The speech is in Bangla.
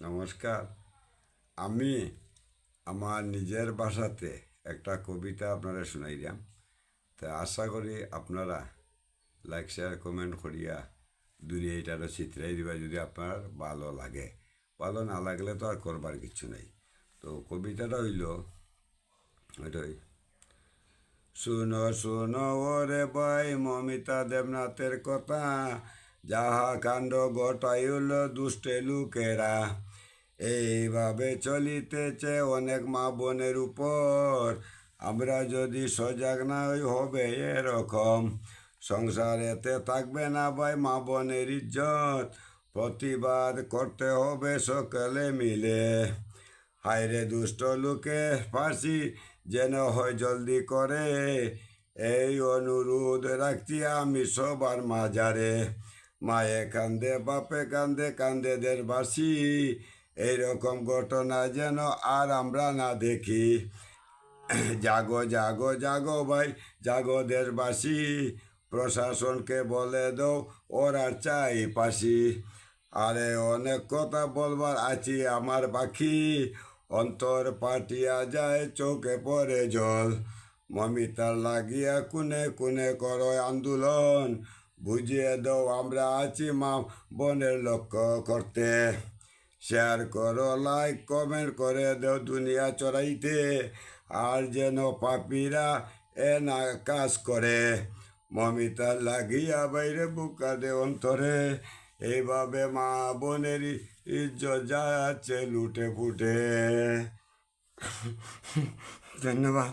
নমস্কার। আমি আমার নিজের ভাষাতে একটা কবিতা আপনারা শুনাইলাম তা আশা করি আপনারা লাইক শেয়ার কমেন্ট করিয়া দূরে এটারও চিত্রাই দিবা যদি আপনার ভালো লাগে। ভালো না লাগলে তো আর করবার কিছু নেই। তো কবিতাটা হইল ওইটাই শুনো শুনো, ওরে ভাই, মমিতা দেবনাথের কথা। যাহা কাণ্ড ঘটাইল দুষ্টে লোকেরা। এইভাবে চলিতেছে অনেক মা বোনের উপর। আমরা যদি সজাগ না হবে এরকম। সংসারেতে থাকবে না ভাই মা বোনের ইজ্জত। প্রতিবাদ করতে হবে সকলে মিলে। হায়রে দুষ্ট লোকে, ফাঁসি যেন হয় জলদি করে। এই অনুরোধ রাখছি আমি সবার মাজারে মায়ে কান্দে, বাপে কান্দে কান্দে দেশবাসী। এইরকম ঘটনা যেন আর আমরা না দেখি। জাগো জাগো জাগো ভাই, জাগো দেশবাসী। প্রশাসনকে বলে দাও, ওরা চাই পাশি। আরে অনেক কথা বলবার আছি আমার বাকি অন্তর পাটিয়া যায়, চোখে পড়ে জল। মমিতা লাগিয়া কুনে কুনে করো আন্দোলন। বুঝিয়ে দাও, আমরা আছি মা বনের লক্ষ্য করতে। শেয়ার করো লাইক কমেন্ট করে দাও দুনিয়া চড়াইতে। আর যেন পাপিরা এ না কাজ করে। মমিতা লাগিয়া বাইরে বুকা দে অন্তরে। এইভাবে মা বোনের ইজ্জত যাচ্ছে লুটে ফুটে ধন্যবাদ।